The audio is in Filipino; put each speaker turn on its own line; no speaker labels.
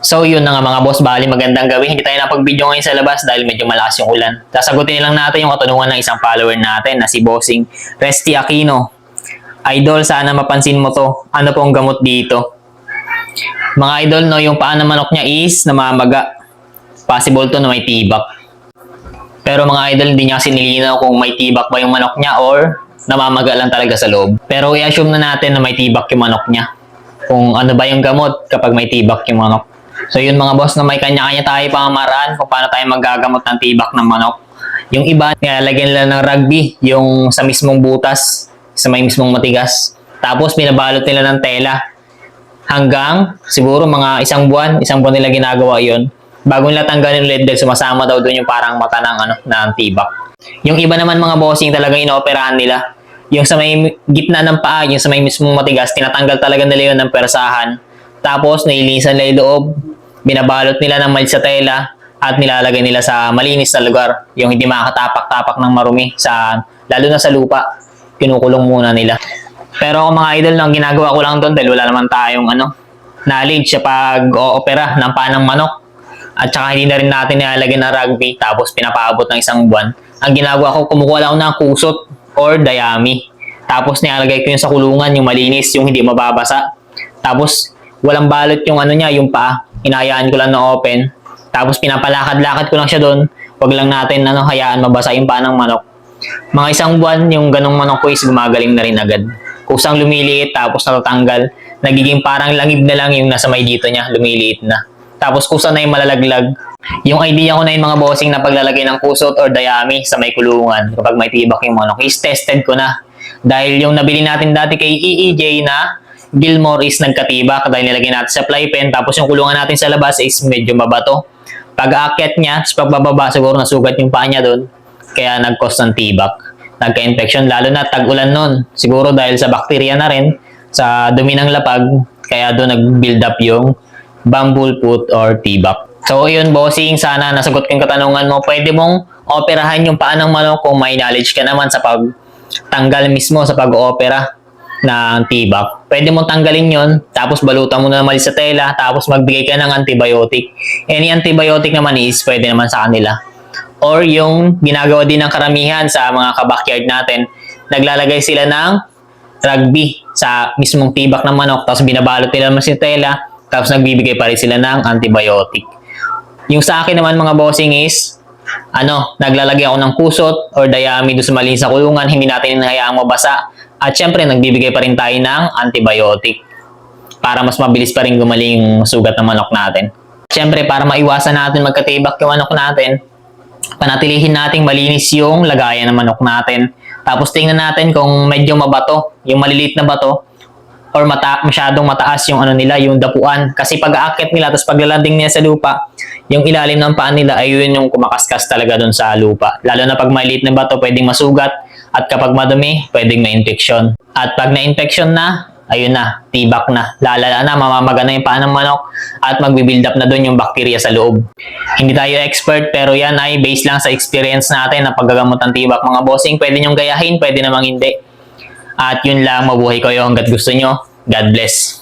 So yun na nga mga boss, bali magandang gabi. Hindi tayo napag-video ngayon sa labas dahil medyo malakas yung ulan. Sasagutin lang natin yung katanungan ng isang follower natin na si Bossing Resty Aquino. Idol, sana mapansin mo to. Ano pong gamot dito? Mga idol, no, yung paa ng manok niya is namamaga. Possible to na may tibak. Pero mga idol, hindi niya kasi nilinaw kung may tibak ba yung manok niya or namamaga lang talaga sa loob. Pero i-assume na natin na may tibak yung manok niya. Kung ano ba yung gamot kapag may tibak yung manok. So yun mga boss, na may kanya-kanya tayo pamamaraan kung paano tayo magagamot ng tibak ng manok. Yung iba, nilalagyan nila ng rugby, yung sa mismong butas, sa may mismong matigas. Tapos binabalot nila ng tela hanggang siguro mga isang buwan, isang buwan nila ginagawa yon bago nila tanggalin ulit dahil sumasama daw doon yung parang mata ng, ano, ng tibak. Yung iba naman mga bossing talagang inooperahan nila. Yung sa may gitna ng paa, yung sa may mismong matigas, tinatanggal talaga nila yun ng persahan. Tapos nililisan nila yung loob, binabalot nila ng malit sa tela, at nilalagay nila sa malinis na lugar. Yung hindi makakatapak-tapak ng marumi, sa, lalo na sa lupa. Kinukulong muna nila. Pero ako mga idol, ang ginagawa ko lang doon dahil wala naman tayong ano, knowledge sa pag-oopera ng panang manok. At saka hindi na rin natin nilalagay ng rugby tapos pinapaabot ng isang buwan. Ang ginagawa ko, kumukuha lang ng kusot or dayami. Tapos nilalagay ko yun sa kulungan, yung malinis, yung hindi mababasa. Tapos walang balot yung ano niya, yung paa. Inayaan ko lang na open. Tapos pinapalakad-lakad ko lang siya doon. Huwag lang natin ano, hayaan mabasa yung paa ng manok. Mga isang buwan, yung ganong manok ko is gumagaling na rin agad. Kusang lumiliit tapos natatanggal. Nagiging parang langib na lang yung nasa may dito niya, lumiliit na. Tapos kusa na yung malalaglag. Yung idea ko na yung mga bossing na paglalagay ng kusot or dayami sa may kulungan kapag may tibak yung manok is tested ko na. Dahil yung nabili natin dati kay EEJ na Gilmore is nagkatibak dahil nilagay natin sa fly pen tapos yung kulungan natin sa labas is medyo mabato. Pag aakyat niya, sa pagbababa siguro nasugat yung paa niya doon kaya nag-cause ng tibak. Nagka-infection lalo na tag-ulan nun. Siguro dahil sa bakterya na rin sa dumi ng lapag kaya doon nag-build up yung bamboo foot or tibak. So yun bossing, sana nasagot ko yung katanungan mo. Pwede mong operahan yung paa ng manok kung may knowledge ka naman sa pagtanggal mismo sa pag-opera ng tibak. Pwede mong tanggalin yon tapos balutan mo na naman sa tela, tapos magbigay ka ng antibiotic. Any antibiotic naman is pwede naman sa kanila. Or yung ginagawa din ng karamihan sa mga kabakyard natin, naglalagay sila ng rugby sa mismong tibak ng manok, tapos binabalot nila naman sa tela, tapos nagbibigay pa rin sila ng antibiotic. Yung sa akin naman mga bossing is, ano, naglalagay ako ng kusot or dayami doon sa malinis sa kulungan, hindi natin hinahayaang mabasa. At syempre, nagbibigay pa rin tayo ng antibiotic para mas mabilis pa rin gumaling yung sugat ng manok natin. Syempre, para maiwasan natin magkatibak yung manok natin, panatilihin nating malinis yung lagayan ng manok natin. Tapos tingnan natin kung medyo mabato, yung maliliit na bato, or mata masyadong mataas yung ano nila, yung dapuan. Kasi pag aakit nila, tapos paglalanding nila sa lupa, yung ilalim ng paa nila ay yun yung kumakaskas talaga dun sa lupa. Lalo na pag maliit na bato, pwedeng masugat. At kapag madumi, pwedeng ma-infection. At pag na-infection na, ayun na, tibak na. Lalala na, mamamaga na yung paa ng manok at magbibuild up na dun yung bakterya sa loob. Hindi tayo expert pero yan ay based lang sa experience natin na paggagamot ng tibak mga bossing. Pwede nyong gayahin, pwede namang hindi. At yun lang, mabuhay kayo hanggat gusto nyo. God bless.